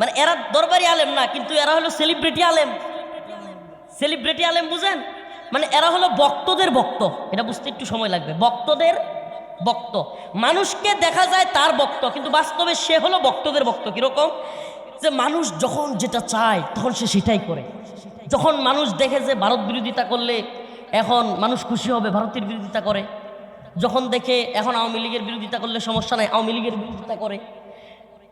মানে এরা দরবারি আলেম না, কিন্তু এরা হলো সেলিব্রিটি আলেম। সেলিব্রিটি আলেম বুঝেন? মানে এরা হলো বক্তদের বক্ত এটা বুঝতে একটু সময় লাগবে। বক্তদের বক্ত মানুষকে দেখা যায় তার বক্ত কিন্তু বাস্তবে সে হলো বক্তদের বক্ত কীরকম? যে মানুষ যখন যেটা চায়, তখন সে সেটাই করে। যখন মানুষ দেখে যে ভারত বিরোধিতা করলে, এখন মানুষ খুশি হবে, ভারতের বিরোধিতা করে। যখন দেখে এখন আওয়ামী লীগের বিরোধিতা করলে সমস্যা নাই, আওয়ামী লীগের বিরোধিতা করে।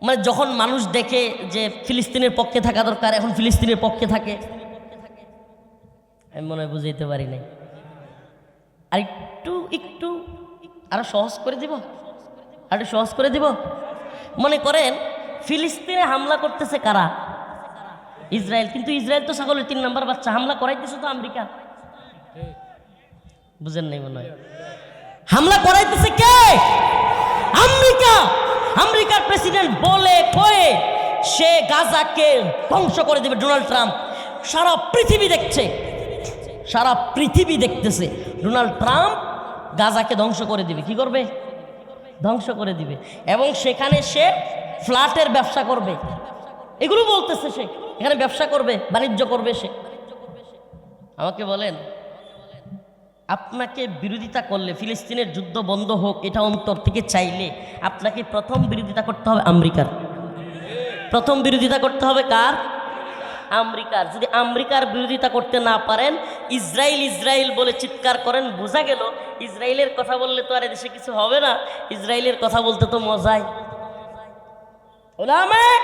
মানে যখন মানুষ দেখে যে ফিলিস্তিনের পক্ষে থাকা দরকার, এখন ফিলিস্তিনের পক্ষে থাকে। আমি মনে হয় বুঝাইতে পারি নাই। আর একটু একটু, আরও সহজ করে দিব? আর সহজ করে দিব? মনে করেন, ফিলিস্তিনে হামলা করতেছে কারা? ইসরায়েল। কিন্তু ইসরায়েল তো ছাগলের তিন নাম্বার বাচ্চা। হামলা করাইতেছে তো আমেরিকা। বুঝেন নাই মনে হয়। হামলা করাইতেছে কে? আমেরিকা! আমেরিকার প্রেসিডেন্ট বলে কয়ে সে গাজাকে ধ্বংস করে দেবে ডোনাল্ড ট্রাম্প। সারা পৃথিবী দেখছে। সারা পৃথিবী দেখতেছে। ডোনাল্ড ট্রাম্প গাজাকে ধ্বংস করে দিবে। কি করবে? ধ্বংস করে দিবে। এবং সেখানে সে ফ্ল্যাটের ব্যবসা করবে। এগুলো বলতেছে সে। এখানে ব্যবসা করবে, বাণিজ্য করবে সে। আমাকে বলেন আপনাকে বিরোধিতা করলে, ফিলিস্তিনের যুদ্ধ বন্ধ হোক, এটা অন্তর থেকে চাইলে আপনাকে প্রথম বিরোধিতা করতে হবে আমেরিকার। প্রথম বিরোধিতা করতে হবে কার? আমেরিকার। যদি আমেরিকার বিরোধিতা করতে না পারেন ইসরায়েল ইসরায়েল বলে চিৎকার করেন, বোঝা গেল ইসরায়েলের কথা বললে তো আর দেশে কিছু হবে না। ইসরায়েলের কথা বলতে তো মজাই। ওলামায়ে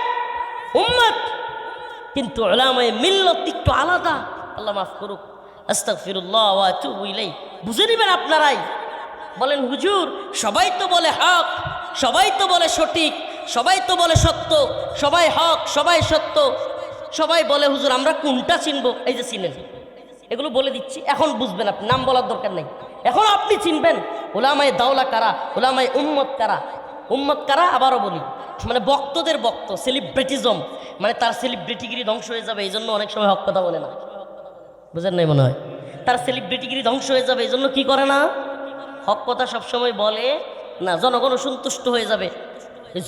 কিন্তু ওলামায়ে মিল্লত একটু আলাদা। আল্লাহ মাফ করুক। বুঝে নেবেন আপনারাই। বলেন, হুজুর, সবাই তো বলে হক, সবাই তো বলে সঠিক, সবাই তো বলে সত্য, সবাই হক, সবাই সত্য। সবাই বলে, হুজুর, আমরা কোনটা চিনব? এই যে চিনেন। এগুলো বলে দিচ্ছি। এখন বুঝবেন আপনি, নাম বলার দরকার নেই। এখন আপনি চিনবেন, ওলামায় দাওলা কারা, ওলামায় উম্মত কারা? উম্মত কারা? আবারও বলি। মানে বক্তদের বক্ত সেলিব্রিটিজম মানে তার সেলিব্রিটিগিরি ধ্বংস হয়ে যাবে এই জন্য অনেক সময় হক কথা বলে না। বুঝেন নাই মনে হয়? তার সেলিব্রিটিগিরি ধ্বংস হয়ে যাবে, এই জন্য কি করে না? হক কথা সবসময় বলে, না, জনগণ অসন্তুষ্ট হয়ে যাবে।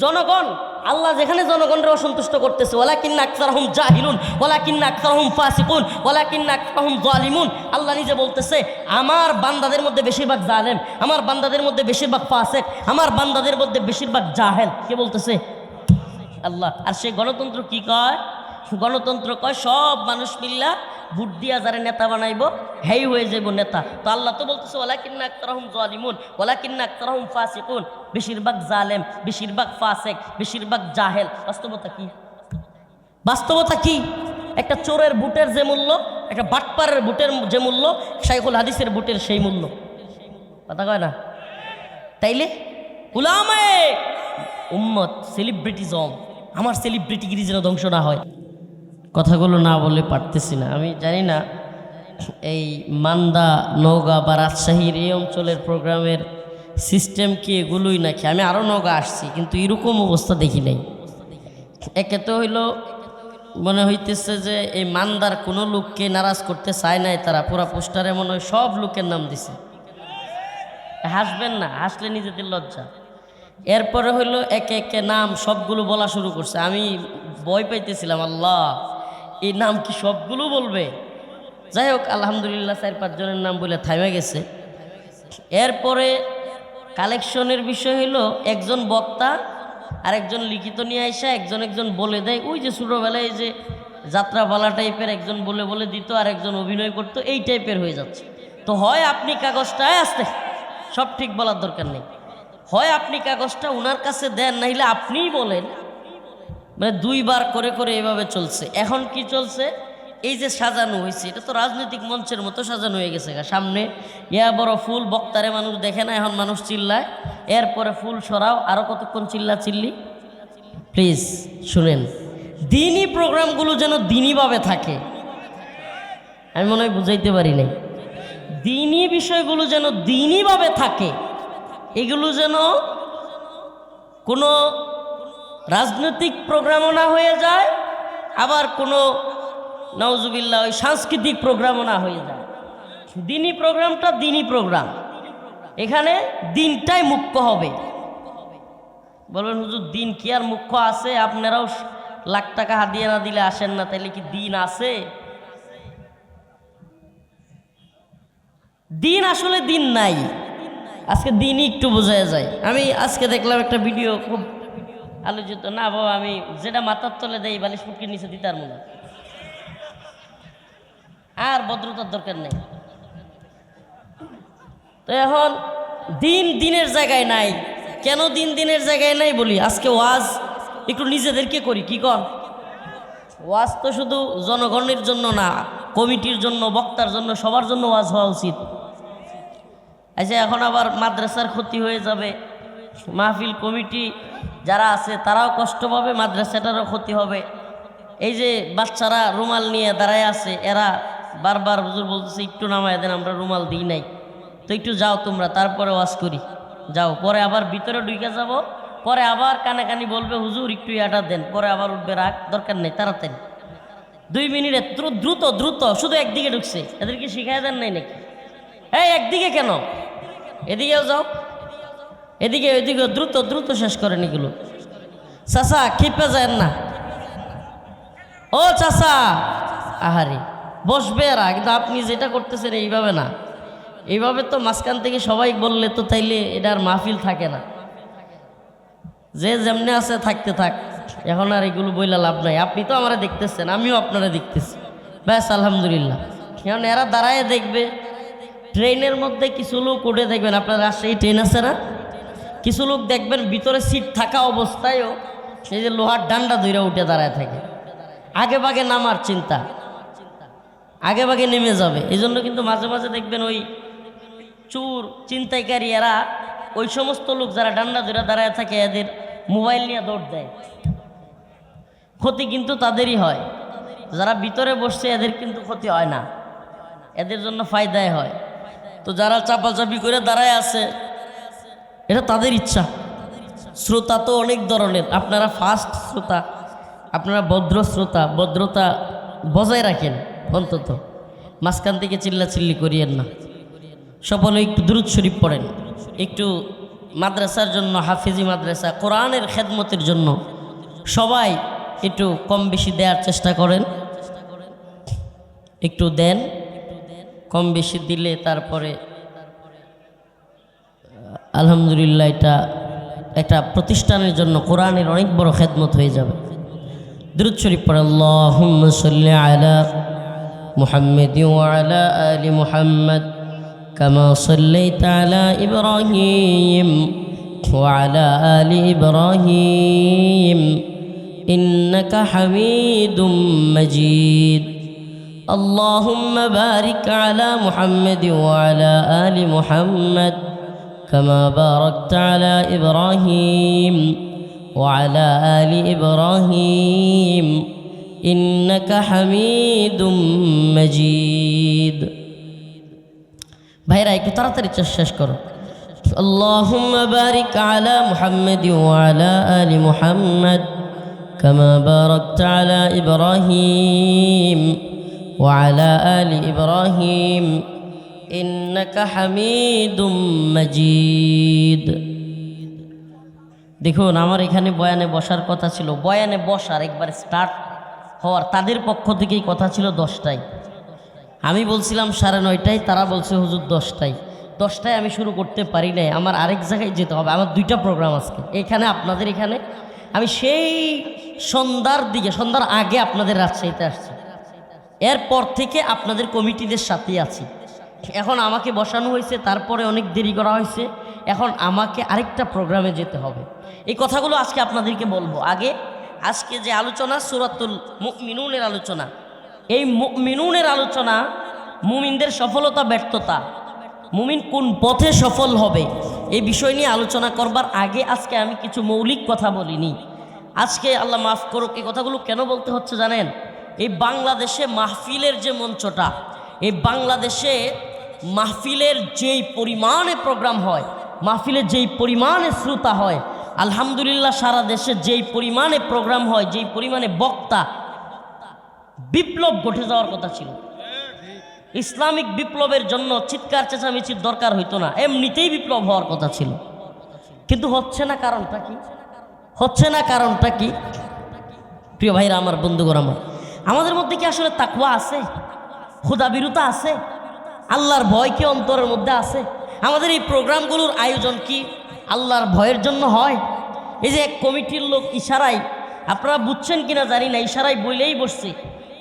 জনগণ, আল্লাহ যেখানে জনগণরা অসন্তুষ্ট করতেছে ওলা কিন্না আক্তার হুম জাহিলুন ওলা কিন্না আক্তার হুম ফাসিকুন ওলা কিন্না আক্তার হুম জালিমুন। আল্লাহ নিজে বলতেছে, আমার বান্দাদের মধ্যে বেশিরভাগ জালেম, আমার বান্দাদের মধ্যে বেশিরভাগ ফাসেক, আমার বান্দাদের মধ্যে বেশিরভাগ জাহেল। কে বলতেছে? আল্লাহ। আর সেই গণতন্ত্র কি কয়? গণতন্ত্র কয়, সব মানুষ মিল্লা ভোট দিয়া যারা নেতা বানাইব, হেই হয়ে যাইব নেতা। তো আল্লাহ তো বলতেছে ওলা কিন্না আক্তারহম জালিমুন ওলা কিন্না আক্তারহম ফাসিকুন। বেশিরভাগ জালেম, বেশিরভাগ ফাসেক, বেশিরভাগ জাহেল। বাস্তবতা কি? বাস্তবতা কি? একটা চোরের বুটের যে মূল্য, একটা বাটপারের বুটের যে মূল্য, শাইখুল হাদিসের বুটের সেই মূল্য। কথা কয় না? তাইলে উলামায়ে, উম্মত সেলিব্রিটিজম আমার সেলিব্রিটিগিরি যেন ধ্বংস না হয়? কথাগুলো না বলে পারতেছি না। আমি জানি না এই মান্দা, নওগাঁ বা রাজশাহীর এই অঞ্চলের প্রোগ্রামের সিস্টেম কি এগুলোই নাকি? আমি আরও নওগাঁ আসছি, কিন্তু এরকম অবস্থা দেখি নাই। একে তো হইল মনে হইতেছে যে এই মান্দার কোনো লোককে নারাজ করতে চায় নাই তারা। পুরা পোস্টারে মনে হয় সব লোকের নাম দিছে। হাসবেন না, হাসলে নিজেদের লজ্জা। এরপরে হইল একে একে নাম সবগুলো বলা শুরু করছে। আমি ভয় পাইতেছিলাম, আল্লাহ। এই নাম কি সবগুলো বলবে? যাই হোক, আলহামদুলিল্লাহ চার পাঁচজনের নাম বলে থামে গেছে। এরপরে কালেকশনের বিষয় হলো, একজন বক্তা আর একজন লিখিত নিয়ে আসা একজন একজন বলে দেয়। ওই যে ছোটোবেলায় যে যাত্রাপালা টাইপের একজন বলে বলে দিত আর একজন অভিনয় করতো, এই টাইপের হয়ে যাচ্ছে। তো হয় আপনি কাগজটায় আসতে, সব ঠিক বলার দরকার নেই। হয় আপনি কাগজটা উনার কাছে দেন, নাইলে আপনিই বলেন। মানে দুইবার করে করে এভাবে চলছে। এখন কি চলছে? এই যে সাজানো হয়েছে, এটা তো রাজনৈতিক মঞ্চের মতো সাজানো হয়ে গেছে গা। সামনে। ইয়া বড় ফুল, বক্তারে মানুষ দেখে না, এখন মানুষ চিল্লায়। এরপরে ফুল সরাও আরও কতক্ষণ চিল্লা চিল্লি? প্লিজ, শুনেন। দিনই প্রোগ্রামগুলো যেন দিনইভাবে থাকে। আমি মনে হয় বুঝাইতে পারি নাই। দিনই বিষয়গুলো যেন দিনইভাবে থাকে। এগুলো যেন কোনো রাজনৈতিক প্রোগ্রামও না হয়ে যায়, আবার কোনো নওজুবিল্লা ওই সাংস্কৃতিক প্রোগ্রামও না হয়ে যায়। দিনই প্রোগ্রামটা দিনই প্রোগ্রাম এখানে দিনটাই মুখ্য হবে। বলবেন হুজুর, দিন কি আর মুখ্য আছে? আপনারাও লাখ টাকা হাদিয়া না দিলে আসেন না, তাইলে কি দিন আছে? দিন আসলে দিন নাই। আজকে দিনই একটু বোঝা যায়। আমি আজকে দেখলাম একটা ভিডিও খুব আলোচিত, না বাবা, আমি যেটা মাথার তলে দেয় বালিশ ফুটকে নিচে দিতার মনে আর ভদ্রতার দরকার নেই। তো এখন দিন দিনের জায়গায় নাই। কেন দিন দিনের জায়গায় নাই বলি? আজকে ওয়াজ একটু নিজেদেরকে করি, কি কর? ওয়াজ তো শুধু জনগণের জন্য না, কমিটির জন্য, বক্তার জন্য, সবার জন্য ওয়াজ হওয়া উচিত। আচ্ছা এখন আবার মাদ্রাসার ক্ষতি হয়ে যাবে। মাহফিল কমিটি যারা আছে, তারাও কষ্ট পাবে, মাদ্রাসাটারও ক্ষতি হবে। এই যে বাচ্চারা রুমাল নিয়ে দাঁড়ায় আছে, এরা বারবার হুজুর বলতেছে, একটু নামায় দেন, আমরা রুমাল দিই নাই। তো একটু যাও তোমরা, তারপরে ওয়াজ করি। যাও, পরে আবার ভিতরে ঢুকে যাব, পরে আবার কানে কানি বলবে, হুজুর, একটু ইয়াটা দেন। পরে আবার উঠবে, রাগ, দরকার নেই, তাড়াতাড়ি। দুই মিনিটে দ্রু- দ্রুত দ্রুত, শুধু একদিকে ঢুকছে। এদেরকে শিখাই দেন নাই নাকি? এই, একদিকে কেন? এদিকেও যাও। এদিকে এদিকে দ্রুত দ্রুত শেষ করেন এগুলো। চাষা খেপে যায় না। ও চাষা আহারে, বসবে এরা, কিন্তু আপনি যেটা করতেছেন এইভাবে না। এইভাবে তো মাঝখান থেকে সবাই বললে তো তাইলে এটার মাহফিল থাকে না। যে যেমনি আছে থাকতে থাক, এখন আর এগুলো বইলা লাভ নাই। আপনি তো আমারা দেখতেছেন, আমিও আপনারা দেখতেছি। ব্যাস, আলহামদুলিল্লাহ। এখন এরা দাঁড়ায় দেখবে, ট্রেনের মধ্যে কিছু লোক উঠে দেখবেন। আপনার রাজশাহী ট্রেন আছে না? কিছু লোক দেখবেন ভিতরে সিট থাকা অবস্থায়ও সেই যে লোহার ডান্ডা ধরে উঠে দাঁড়ায় থাকে। আগে বাগে নামার চিন্তা। আগে বাগে নেমে যাবে। এই জন্য কিন্তু মাঝে মাঝে দেখবেন ওই চুর চিন্তাইকারী এরা ওই সমস্ত লোক যারা ডান্ডা ধরে দাঁড়ায় থাকে, এদের মোবাইল নিয়ে দৌড় দেয়। ক্ষতি কিন্তু তাদেরই হয়। যারা ভিতরে বসছে, এদের কিন্তু ক্ষতি হয় না। এদের জন্য ফায়দায় হয়। তো যারা চাপাচাপি করে দাঁড়ায় আছে এটা তাদের ইচ্ছা। শ্রোতা তো অনেক ধরনের। আপনারা ফাস্ট শ্রোতা, আপনারা ভদ্র শ্রোতা, ভদ্রতা বজায় রাখেন অন্তত। মাঝখান থেকে চিল্লা চিল্লি করিয়েন না। সকলে একটু দূরত শরীফ পড়েন। একটু মাদ্রাসার জন্য, হাফিজি মাদ্রাসা, কোরআনের খেদমতের জন্য সবাই একটু কম বেশি দেওয়ার চেষ্টা করেন। একটু দেন, কম বেশি দিলে তারপরে আলহামদুলিল্লাহ এটা একটা প্রতিষ্ঠানের জন্য কোরআনের অনেক বড় খেদমত হয়ে যাবে দ্রুত শরীফ পড়ে আল্লাহুম্মা সাল্লি আলা মুহাম্মাদ ওয়া আলা আলি মুহাম্মদ كما صليت على إبراهيم وعلى آل إبراهيم إنك حميد مجيد اللهم بارك على محمد وعلى آل محمد كما باركت على إبراهيم وعلى آل إبراهيم إنك حميد مجيد ভাইরা একটু তাড়াতাড়ি চা- শেষ করো اللهم بارك على محمد وعلى آل محمد كما باركت على إبراهيم وعلى آل إبراهيم ইন্নাকা হামিদুম মাজিদ। দেখুন, আমার এখানে বয়ানে বসার কথা ছিল। বয়ানে বসার, একবার স্টার্ট হওয়ার। তাদের পক্ষ থেকেই কথা ছিল দশটায়। আমি বলছিলাম সাড়ে নয়টায়, তারা বলছে হুজুর দশটায়। দশটায় আমি শুরু করতে পারি নাই, আমার আরেক জায়গায় যেতে হবে। আমার দুইটা প্রোগ্রাম আজকে। এখানে, আপনাদের এখানে। আমি সেই সন্ধ্যার দিকে, সন্ধ্যার আগে আপনাদের রাজশাহীতে আসছি। এরপর থেকে আপনাদের কমিটিদের সাথেই আছি। এখন আমাকে বসানো হয়েছে, তারপরে অনেক দেরি করা হয়েছে। এখন আমাকে আরেকটা প্রোগ্রামে যেতে হবে। এই কথাগুলো আজকে আপনাদেরকে বলব। আগে, আজকে যে আলোচনা, সুরাতুল মিনুনের আলোচনা। এই মিনুনের আলোচনা, মুমিনদের সফলতা, ব্যর্থতা। মুমিন কোন পথে সফল হবে, এই বিষয় নিয়ে আলোচনা করবার আগে আজকে আমি কিছু মৌলিক কথা বলিনি। আজকে আল্লাহ মাফ করুক, এই কথাগুলো কেন বলতে হচ্ছে জানেন? এই বাংলাদেশে মাহফিলের যে মঞ্চটা, এই বাংলাদেশে মাহফিলের যেই পরিমাণে প্রোগ্রাম হয়, মাহফিলের যেই পরিমাণে শ্রোতা হয়, আলহামদুলিল্লাহ সারা দেশে যেই পরিমাণে প্রোগ্রাম হয়, যেই পরিমাণে বক্তা, বিপ্লব ঘটে যাওয়ার কথা ছিল। ইসলামিক বিপ্লবের জন্য চিৎকার, চেঁচামেচির দরকার হইতো না, এমনিতেই বিপ্লব হওয়ার কথা ছিল। কিন্তু হচ্ছে না কারণটা কি? হচ্ছে না কারণটা কি? প্রিয় ভাইরা, আমার বন্ধুগণ, আমার। আমাদের মধ্যে কি আসলে তাকুয়া আছে? ক্ষুদাবিরুতা আছে? আল্লাহর ভয় কি অন্তরের মধ্যে আছে? আমাদের এই প্রোগ্রামগুলোর আয়োজন কি? আল্লাহর ভয়ের জন্য হয়? এই যে এক কমিটির লোক ইশারাই আপনারা বুঝছেন কিনা জানি না ইশারাই বইলেই বসছে।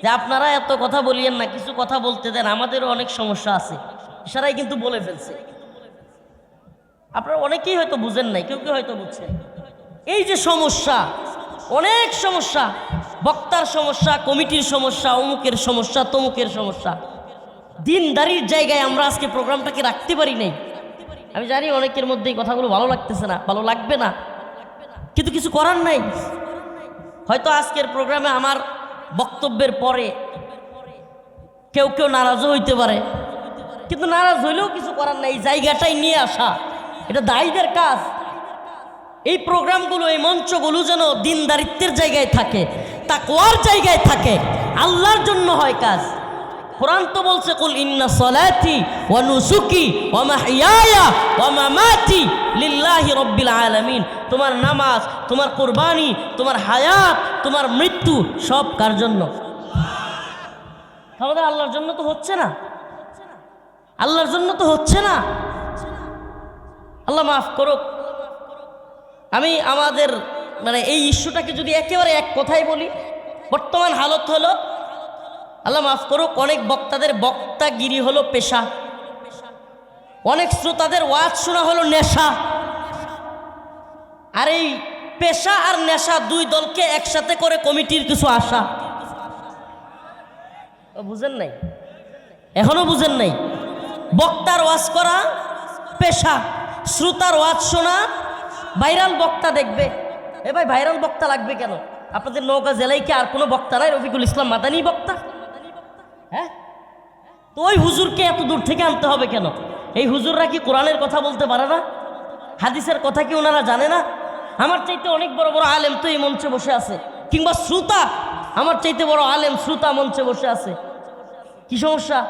যে আপনারা এত কথা বলিয়েন না, কিছু কথা বলতে দেন, আমাদেরও অনেক সমস্যা আছে। ইশারাই কিন্তু বলে ফেলছে। আপনারা অনেকেই হয়তো বুঝেন নাই, কেউ কেউ হয়তো বুঝছেন এই যে সমস্যা, অনেক সমস্যা, বক্তার সমস্যা, কমিটির সমস্যা, অমুকের সমস্যা, তমুকের সমস্যা। দিনদারির জায়গায় আমরা আজকে প্রোগ্রামটাকে রাখতে পারি নাই। আমি জানি অনেকের মধ্যে এই কথাগুলো ভালো লাগতেছে না, ভালো লাগবে না। কিন্তু কিছু করার নাই। হয়তো আজকের প্রোগ্রামে আমার বক্তব্যের পরে কেউ কেউ নারাজও হইতে পারে। কিন্তু নারাজ হইলেও কিছু করার নাই, এই জায়গাটাই নিয়ে আসা। এটা দায়ীদের কাজ। এই প্রোগ্রামগুলো, এই মঞ্চগুলো যেন দিনদারিত্বের জায়গায় থাকে তা তাকওয়ার জায়গায় থাকে, আল্লাহর জন্য হয় কাজ। কোরআন তো বলছে, কুল ইন্না সলাতি ওয়া নুসুকি ওয়া মাহইয়ায়া ওয়া মামাতি লিল্লাহি রাব্বিল আলামিন। তোমার নামাজ, তোমার কুরবানি, তোমার হায়াত, তোমার মৃত্যু সব কার জন্য? আমাদের আল্লাহর জন্য তো হচ্ছে না। আল্লাহর জন্য তো হচ্ছে না। আল্লাহ মাফ করুক। আমি আমাদের মানে এই ইস্যুটাকে যদি একেবারে এক কথাই বলি, বর্তমান হালত হলো আল্লাহ মাফ করুক, অনেক বক্তাদের বক্তাগিরি হলো পেশা। অনেক শ্রোতাদের ওয়াজ শোনা হলো নেশা। আর এই পেশা আর নেশা দুই দলকে একসাথে করে কমিটির কিছু আশা। বুঝেন নাই? এখনও বুঝেন নাই? বক্তার ওয়াজ করা পেশা, শ্রোতার ওয়াজ শোনা, ভাইরাল বক্তা দেখবে। এ ভাই, ভাইরাল বক্তা লাগবে কেন? আপনাদের নৌকা জেলায় কি আর কোনো বক্তা নাই? রফিকুল ইসলাম মাদানি বক্তা? হ্যাঁ? তো ওই হুজুরকে এত দূর থেকে আনতে হবে কেন? এই হুজুররা কি কোরআনের কথা বলতে পারে না? হাদিসের কথা কি ওনারা জানে না? আমার চাইতে অনেক বড় বড় আলেম তো এই মঞ্চে বসে আছে। কিংবা শ্রোতা, আমার চাইতে বড় আলেম, শ্রোতা মঞ্চে বসে আছে। কি সমস্যা?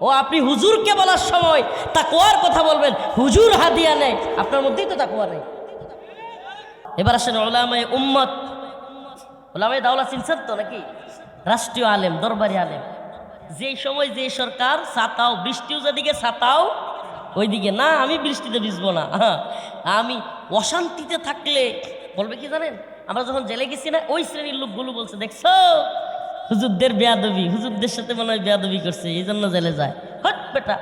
ও, আপনি হুজুরকে বলার সময় তাকুয়ার কথা বলবেন। হুজুর হাদিয়া নেয়। আপনার মধ্যেই তো তাকুয়া নেই। এবার আসেন ওলামায় উম্মত। ওলামায় দাওলা চিনছেন তো নাকি? রাষ্ট্রীয় আলেম, দরবারি আলেম। যেই সময় যে সরকার ছাতাও, বৃষ্টিও যেদিকে ছাতাও, ওইদিকে। না, আমি বৃষ্টিতে ভিজবো না। আমি অশান্তিতে থাকলে, বলবে কি জানেন? আমরা যখন জেলে গেছি না, ওই শ্রেণির লোকগুলো বলছে, দেখছ? হুজুরদের বেয়াদবি, হুজুরদের সাথে মনে হয় বেয়াদবি করছে এই জন্য জেলে যায়। হট, বেটা।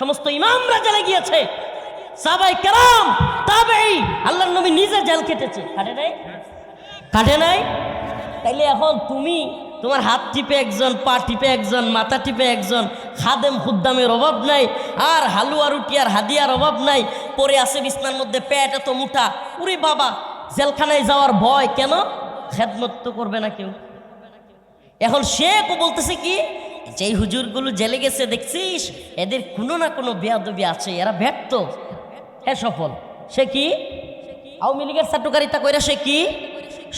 সমস্ত ইমামরা জেলে গিয়েছে। সাবাই কেরাম তাবেই আল্লাহর নবী নিজে জেল কেটেছে কাটে নাই? কাটে নাই? তাইলে এখন তুমি তোমার হাত টিপে একজন, পা টিপে একজন, মাথা টিপে একজন, খাদেম খুদ্দামের অভাব নাই, আর হালুয়া রুটি আর হাদিয়ার অভাব নাই, পরে আছে বিছনার মধ্যে পেট এত মুঠা উরে বাবা, জেলখানায় যাওয়ার ভয় কেন? খেদমত তো করবে না কেউ। এখন সে কো বলতেছে কি, যেই হুজুরগুলো জেলে গেছে, দেখছিস? এদের কোনো না কোনো বেয়াদবি আছে, এরা ব্যর্থ। হ্যাঁ সফল। সে কি? আওয়ামী লীগের চাটুকারিতা কইরা সে কি?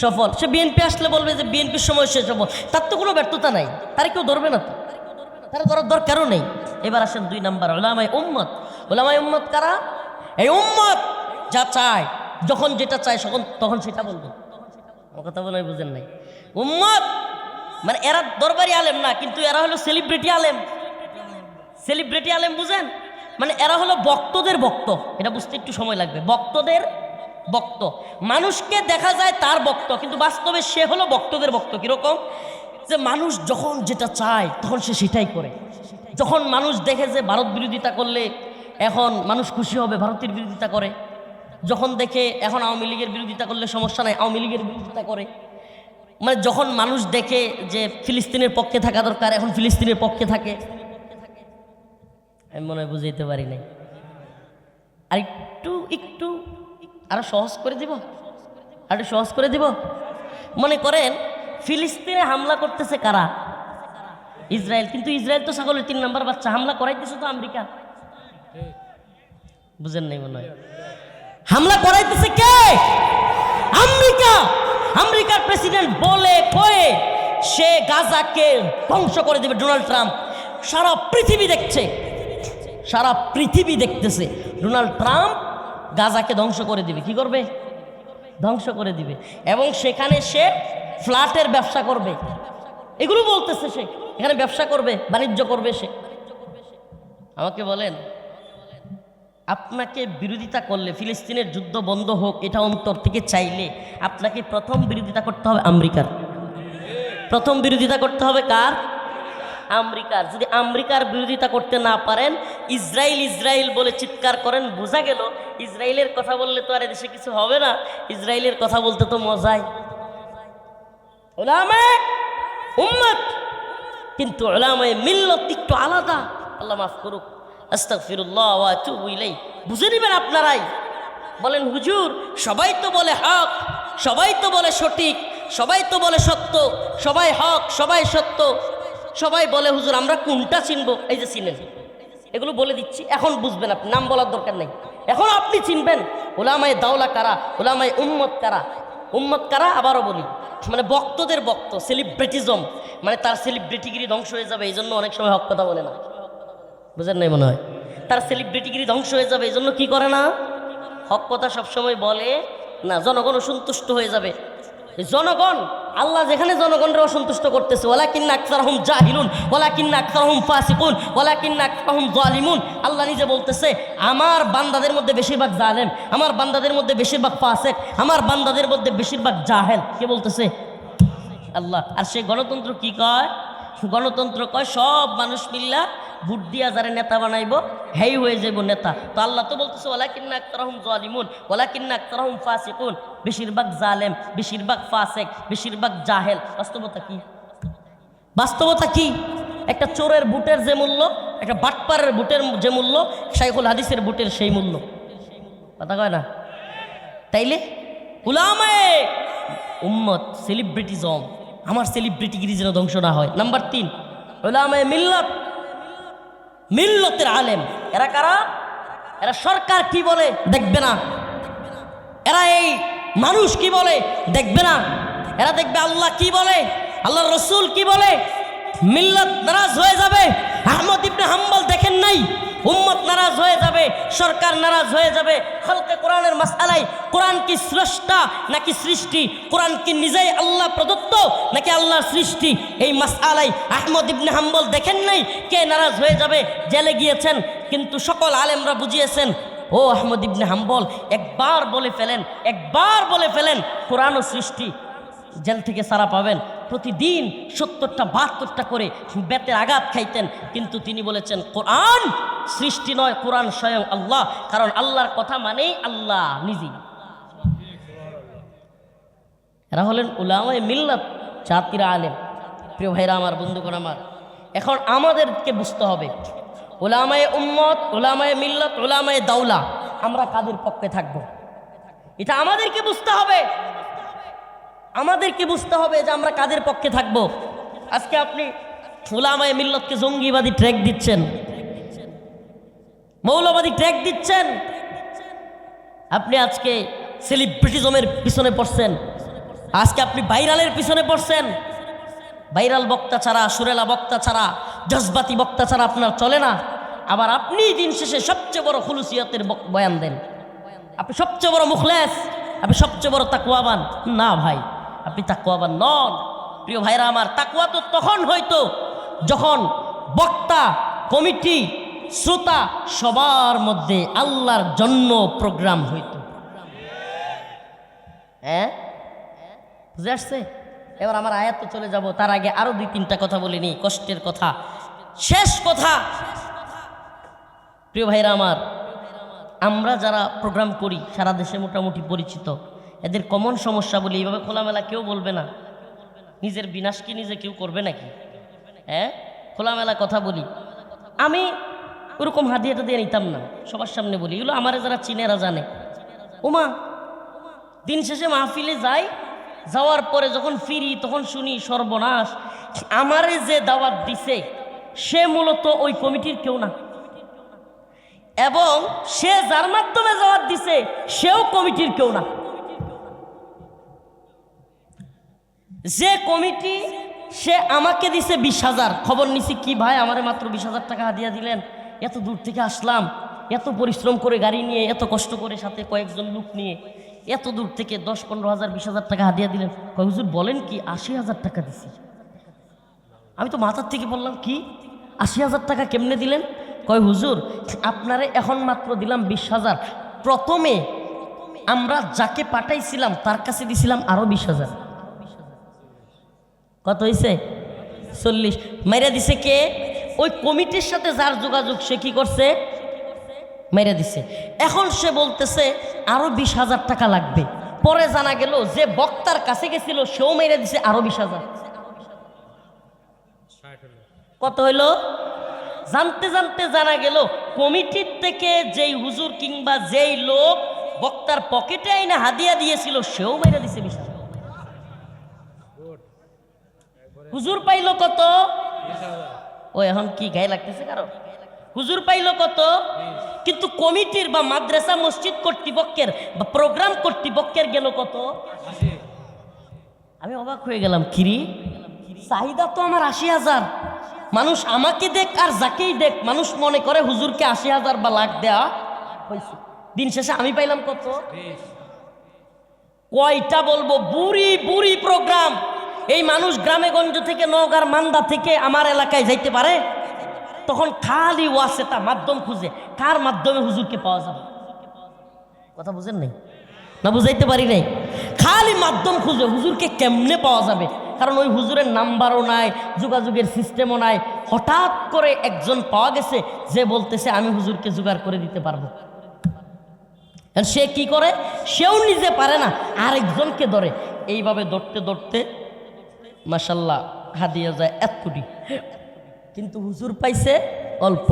সফল। সে বিএনপি আসলে বলবে যে বিএনপির সময় সে সফল তার তো কোনো ব্যর্থতা নাই। তার কেউ ধরবে না তো। তার ধরার দরকারও নেই। এবার আসেন দুই নাম্বার ওলামাই উম্মত। ওলামাই উম্মত কারা? এই উম্মত যা চায়, যখন যেটা চায় তখন তখন সেটা বলবে। আমার কথা বলে বুঝেন নাই। উম্মত মানে এরা দরবারি আলেম না, কিন্তু এরা হলো সেলিব্রিটি আলেম। সেলিব্রিটি আলেম বুঝেন? মানে এরা হলো বক্তদের বক্ত এটা বুঝতে একটু সময় লাগবে। বক্তদের বক্ত। মানুষকে দেখা যায় তার বক্ত, কিন্তু বাস্তবে সে হলো বক্তদের বক্ত কীরকম? যে মানুষ যখন যেটা চায়, তখন সে সেটাই করে। যখন মানুষ দেখে যে ভারত বিরোধিতা করলে, এখন মানুষ খুশি হবে, ভারতের বিরোধিতা করে। যখন দেখে এখন আওয়ামী লীগের বিরোধিতা করলে সমস্যা নাই, আওয়ামী লীগের বিরোধিতা করে। মানে যখন মানুষ দেখে যে ফিলিস্তিনের পক্ষে থাকা দরকার, এখন ফিলিস্তিনের পক্ষে থাকে। আমি মনে হয় বুঝাইতে পারি নাই। আর একটু একটু আরও সহজ করে দিব? আর সহজ করে দিব? মনে করেন, ফিলিস্তিনে হামলা করতেছে কারা? ইসরায়েল। কিন্তু ইসরায়েল তো ছাগলের তিন নম্বর বাচ্চা। হামলা করাইতেছে তো আমেরিকা। বুঝেন নাই মনে হয়। হামলা করাইতেছে কে? আমেরিকা। আমেরিকার প্রেসিডেন্ট বলে কয়ে সে গাজাকে ধ্বংস করে দেবে ডোনাল্ড ট্রাম্প। সারা পৃথিবী দেখছে। সারা পৃথিবী দেখতেছে। ডোনাল্ড ট্রাম্প গাজাকে ধ্বংস করে দিবে। কি করবে? ধ্বংস করে দিবে। এবং সেখানে সে ফ্ল্যাটের ব্যবসা করবে। এগুলো বলতেছে সে। এখানে ব্যবসা করবে, বাণিজ্য করবে সে। আমাকে বলেন, আপনাকে বিরোধিতা করলে, ফিলিস্তিনের যুদ্ধ বন্ধ হোক, এটা অন্তর থেকে চাইলে আপনাকে প্রথম বিরোধিতা করতে হবে আমেরিকার। প্রথম বিরোধিতা করতে হবে কার? আমেরিকার, যদি আমেরিকার বিরোধিতা করতে না পারেন, ইসরায়েল ইসরায়েল বলে চিৎকার করেন, বোঝা গেল, ইসরায়েলের কথা বললে তো আর এদেশে কিছু হবে না, ইসরায়েলের কথা বলতে তো মজাই। কিন্তু ওলামায় মিল্লত একটু আলাদা। আল্লাহ মাফ করুক। বুঝে নেবেন আপনারাই। বলেন, হুজুর, সবাই তো বলে হক, সবাই তো বলে সঠিক, সবাই তো বলে সত্য, সবাই হক, সবাই সত্য। সবাই বলে, হুজুর, আমরা কোনটা চিনব? এই যে চিনেন। এগুলো বলে দিচ্ছি। এখন বুঝবেন আপনি, নাম বলার দরকার নেই। এখন আপনি চিনবেন, ওলামায় দাওলা কারা, ওলামায় উম্মত কারা? উম্মত কারা? আবারও বলি মানে বক্তদের বক্ত সেলিব্রিটিজম মানে তার সেলিব্রিটিগিরি ধ্বংস হয়ে যাবে, এই জন্য অনেক সময় হক কথা বলে না। বুঝেন নাই মনে হয়? তার সেলিব্রিটিগিরি ধ্বংস হয়ে যাবে, এই জন্য কি করে না? হক কথা সবসময় বলে, না, জনগণ অসন্তুষ্ট হয়ে যাবে। জনগণ আল্লাহ যেখানে জনগণরা অসন্তুষ্ট করতেছে ওলা কিন্না আক্তার হুম জাহিলুন ওলা কিন্না আক্তার হুম ফাসিকুন ওলা কিন্না আক্তার হুম জালিমুন। আল্লাহ নিজে বলতেছে, আমার বান্দাদের মধ্যে বেশিরভাগ জালেম, আমার বান্দাদের মধ্যে বেশিরভাগ ফাসেক, আমার বান্দাদের মধ্যে বেশিরভাগ জাহেল। কে বলতেছে? আল্লাহ। আর সেই গণতন্ত্র কি কয়? গণতন্ত্র কয়, সব মানুষ মিল্লা ভোট দিয়া যারা নেতা বানাইব, হেই হয়ে যাইব নেতা। তো আল্লাহ তো বলতেছে ওলা কিন্না আক্তারহম জালিমুন ওলা কিন্না আক্তারহম ফাসিকুন। বেশিরভাগ জালেম, বেশিরভাগ ফাসেক, বেশিরভাগ জাহেল। বাস্তবতা কি? বাস্তবতা কি? একটা চোরের বুটের যে মূল্য, একটা বাটপারের বুটের যে মূল্য, শাইখুল হাদিসের বুটের সেই মূল্য। কথা কয় না? তাইলে উলামায়ে, উম্মত সেলিব্রিটিজম আমার সেলিব্রিটিগিরি যেন ধ্বংস না হয়। নাম্বার তিন, উলামায়ে মিল্লত। মিল্লতের আলেম। এরা কারা? এরা সরকার কি বলে? দেখবে না। এরা এই মানুষ কি বলে? দেখবে না। এরা দেখবে আল্লাহ কি বলে? আল্লাহ রসুল কি বলে? মিল্লত নারাজ হয়ে যাবে। আহমদ ইবনে হাম্বল দেখেন নাই। উম্মত নারাজ হয়ে যাবে, সরকার নারাজ হয়ে যাবে। হালকে কোরআনের মাসালাই কোরআন কি স্রষ্টা নাকি সৃষ্টি? কোরআন কি নিজেই আল্লাহ প্রদত্ত নাকি আল্লাহর সৃষ্টি? এই মাসালাই আহমদ ইবনে হাম্বল দেখেন নাই কে নারাজ হয়ে যাবে? জেলে গিয়েছেন, কিন্তু সকল আলেমরা বুঝিয়েছেন, ও আহমদ ইবনে হাম্বল, একবার বলে ফেলেন, একবার বলে ফেলেন কোরআন ও সৃষ্টি। জেল থেকে সারা পাবেন। প্রতিদিন সত্তরটা, বাহাত্তরটা করে বেতের আঘাত খাইতেন, কিন্তু তিনি বলেছেন, কোরআন সৃষ্টি নয়, কোরআন স্বয়ং আল্লাহ। কারণ আল্লাহর কথা মানেই আল্লাহ, নিজেই। এরা হলেন উলামায় মিল্লাত, জাতিরা আলেম। প্রিয় ভাইরা আমার, বন্ধুগণ আমার, এখন আমাদেরকে বুঝতে হবে ওলামায় উম্মত ওলামায় মিল্লত ওলামায় দাউলা আমরা কাদের পক্ষে থাকব? এটা আমাদেরকে বুঝতে হবে। আমাদেরকে বুঝতে হবে যে আমরা কাদের পক্ষে থাকব। আজকে আপনি ওলামায় মিল্লতকে জঙ্গিবাদী ট্র্যাক দিচ্ছেন। মৌলবাদী ট্র্যাক দিচ্ছেন। আপনি আজকে সেলিব্রিটিজমের পিছনে পড়ছেন। আজকে আপনি ভাইরালের পিছনে পড়ছেন। ভাইরাল বক্তা ছাড়া, সুরেলা বক্তা ছাড়া, জজবাতি বক্তা ছাড়া আপনার চলে না। আবার আপনি দিন শেষে সবচেয়ে বড় খুলুসিয়াতের বয়ান দেন। আপনি সবচেয়ে বড় মুখলেস, আপনি সবচেয়ে বড় তাকুয়াবান না ভাই, আপনি তাকুয়াবান নন। প্রিয় ভাইরা আমার তাকুয়া তো তখন হয়তো যখন বক্তা, কমিটি শ্রোতা সবার মধ্যে আল্লাহর জন্য প্রোগ্রাম হইতো। হ্যাঁ বুঝে আসছে? এবার আমার আয়াতে চলে যাব, তার আগে আরও দুই তিনটা কথা বলিনি কষ্টের কথা। শেষ কথা! প্রিয় ভাইরা আমার, আমরা যারা প্রোগ্রাম করি, সারা দেশে মোটামুটি পরিচিত, এদের কমন সমস্যা বলি, এইভাবে খোলামেলা কেউ বলবে না। নিজের বিনাশ কি নিজে কেউ করবে নাকি? হ্যাঁ খোলামেলা কথা বলি। আমি ওরকম হাদিয়াটা দিয়ে নিতাম না। সবার সামনে বলি, এগুলো আমারে যারা চিনেরা জানে। ওমা দিন শেষে মাহফিলে যাই, যাওয়ার পরে যখন ফিরি, তখন শুনি সর্বনাশ। আমারে যে দাওয়াত দিছে, সে মূলত ওই কমিটির কেউ না। এবং সে যার মাধ্যমে দাওয়াত দিছে, সেও কমিটির কেউ না। যে কমিটি, সে আমাকে দিছে বিশ হাজার। খবর নিছি কি ভাই, আমারে মাত্র বিশ হাজার টাকা হাদিয়া দিলেন। এত দূর থেকে আসলাম, এত পরিশ্রম করে গাড়ি নিয়ে, এত কষ্ট করে সাথে কয়েকজন লোক নিয়ে, এত দূর থেকে দশ, পনেরো হাজার, বিশ হাজার টাকা হাদিয়া দিলেন। কয়, হুজুর, বলেন কি, আশি হাজার টাকা দিছি। আমি তো মাথার থেকে বললাম, কি? আশি হাজার টাকা কেমনে দিলেন? কয়, হুজুর, আপনারে এখন মাত্র দিলাম বিশ হাজার। প্রথমে আমরা যাকে পাঠাইছিলাম, তার কাছে দিছিলাম আরও বিশ হাজার। কত হয়েছে চল্লিশ। মাইরা দিছে কে? ওই কমিটির সাথে যার যোগাযোগ সে কি করছে? মেরে দিছে। এখন সে বলতেছে, আরও বিশ হাজার টাকা লাগবে। পরে জানা গেল যে বক্তার কাছে গেছিল, সেও মেরে দিছে আরও বিশ হাজার। কত হইল? জানতে জানতে জানা গেল, কমিটির থেকে যেই হুজুর কিংবা যেই লোক বক্তার পকেটে আইনা হাদিয়া দিয়েছিল, সেও মেরে দিছে বিশ হুজুর পাইল কত? ও এখন কি গায়ে লাগতেছে কারও? হুজুর পাইল কত? কিন্তু কমিটির বা মাদ্রাসা মসজিদ কর্তৃপক্ষের বা প্রোগ্রাম কর্তৃপক্ষের গেল কত? আমি অবাক হয়ে গেলাম কিরি? চাহিদা তো আমার আশি হাজার। মানুষ আমাকে দেখ আর যাকেই দেখ মানুষ মনে করে হুজুরকে আশি হাজার বা লাখ দেয়া হয়েছে। দিন শেষে আমি পাইলাম কত? কয়টা বলব? বুড়ি বুড়ি প্রোগ্রাম। এই মানুষ গ্রামে গঞ্জ থেকে নওগাঁর মান্দা থেকে আমার এলাকায় যাইতে পারে? তখন খালি ওয়াসেতা মাধ্যম খুঁজে। কার মাধ্যমে হুজুরকে পাওয়া যাবে? কথা বুঝেন নাই? না বুঝাইতে পারি নাই? খালি মাধ্যম খুঁজে হুজুরকে কেমনে পাওয়া যাবে? কারণ ওই হুজুরের নাম্বারও নাই, যোগাযোগের সিস্টেমও নাই। হঠাৎ করে একজন পাওয়া গেছে, যে বলতেছে, আমি হুজুরকে জোগাড় করে দিতে পারব। সে কি করে? সেও নিজে পারে না, আরেকজনকে ধরে। এইভাবে ধরতে ধরতে মাসাল্লাহ হাদিয়া যায় এক কোটি। কিন্তু হুজুর পাইছে অল্প।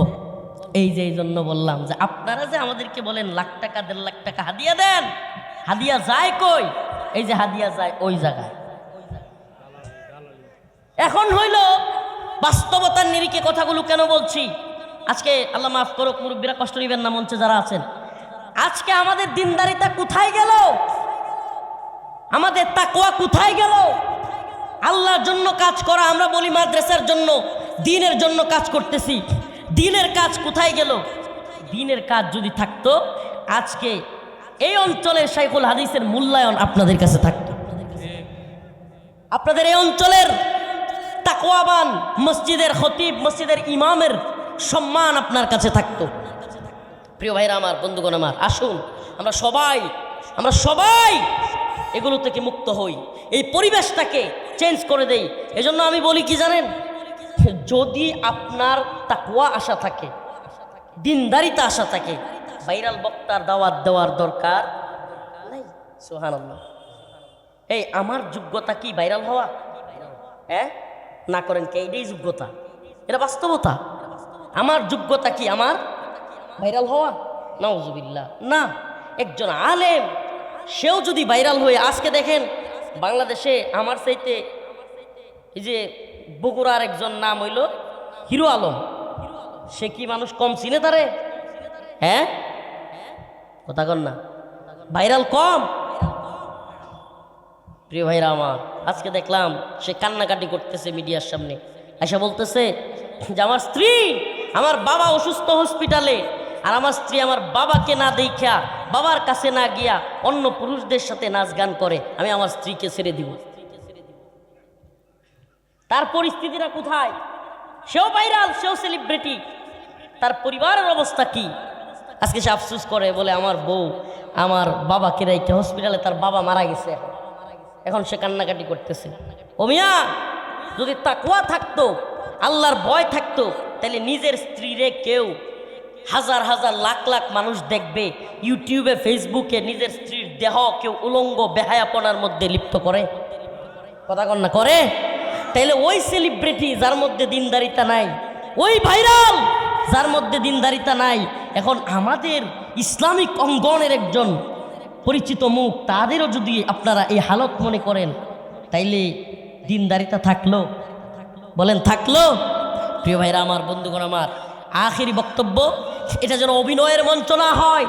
এই যে এই জন্য বললাম যে আপনারা যে আমাদেরকে বলেন লাখ টাকা, দেড় লাখ টাকা হাদিয়া দেন, হাদিয়া যায় কই? এই যে হাদিয়া যায় ওই জায়গায়। এখন হইল বাস্তবতার নিরিখে কথাগুলো কেন বলছি? আজকে আল্লাহ মাফ করুক, মুরব্বীরা কষ্ট নিবেন না মঞ্চে যারা আছেন। আজকে আমাদের দিনদারিতা কোথায় গেল? আমাদের তাকোয়া কোথায় গেল? আল্লাহর জন্য কাজ করা, আমরা বলি মাদ্রাসার জন্য, দিনের জন্য কাজ করতেছি। দিনের কাজ কোথায় গেল? দিনের কাজ যদি থাকতো, আজকে এই অঞ্চলের শাইখুল হাদিসের মূল্যায়ন আপনাদের কাছে থাকতো। আপনাদের এই অঞ্চলের তাকোয়াবান মসজিদের খতিব, মসজিদের ইমামের সম্মান আপনার কাছে থাকতো। প্রিয় ভাইরা আমার, বন্ধুগণ আমার, আসুন, আমরা সবাই আমরা সবাই এগুলো থেকে মুক্ত হই। এই পরিবেশটাকে চেঞ্জ করে দেই। এজন্য আমি বলি কি জানেন? যদি আপনার তাকুয়া আশা থাকে, দিনদারিতা আশা থাকে, ভাইরাল বক্তার দাওয়াত দেওয়ার দরকার নাই। সোহান এই আমার যোগ্যতা কি ভাইরাল হওয়া? হ্যাঁ? না করেন কে? এটাই যোগ্যতা। এটা বাস্তবতা। আমার যোগ্যতা কি? আমার ভাইরাল হওয়া? নাউজুবিল্লাহ। না, একজন আলেম সেও যদি ভাইরাল হয়ে আজকে দেখেন, বাংলাদেশে আমার চাইতে এই যে বগুড়ার একজন নাম হইল হিরো আলম। সে কি মানুষ কম চিনে তারে? হ্যাঁ? কথা কন না। ভাইরাল কম? প্রিয় ভাইরা আমার, আজকে দেখলাম সে কান্নাকাটি করতেছে মিডিয়ার সামনে। আশা বলতেছে যে, আমার স্ত্রী আমার বাবা অসুস্থ হসপিটালে। আর আমার স্ত্রী আমার বাবাকে না দেখা বাবার কাছে না গিয়া অন্য পুরুষদের সাথে নাচ গান করে, আমি আমার স্ত্রীকে ছেড়ে দিব। তার পরিস্থিতিটা কোথায়? সেও ভাইরাল, সেও সেলিব্রিটি তার পরিবারের অবস্থা কি? আজকে সে আফসুস করে, বলে আমার বউ আমার বাবাকে রেখে হসপিটালে তার বাবা মারা গেছে এখন। এখন সে কান্নাকাটি করতেছে। ও মিয়া, যদি তাকুয়া থাকতো, আল্লাহর ভয় থাকতো তাহলে নিজের স্ত্রীরে কেউ হাজার হাজার লাখ লাখ মানুষ দেখবে, ইউটিউবে, ফেসবুকে নিজের স্ত্রীর দেহ কেউ উলঙ্গ, বেহায়াপনার মধ্যে লিপ্ত করে। কথা কন না, করে? তাইলে ওই সেলিব্রিটি যার মধ্যে দিনদারিতা নাই, ওই ভাইরাল যার মধ্যে দিনদারিতা নাই, এখন আমাদের ইসলামিক অঙ্গনের একজন পরিচিত মুখ, তাদেরও যদি আপনারা এই হালত মনে করেন, তাইলে দিনদারিতা থাকল। বলেন, থাকল? প্রিয় ভাইরা, আমার বন্ধুগণ আমার আখেরি বক্তব্য এটা যেন অভিনয়ের মঞ্চ না হয়।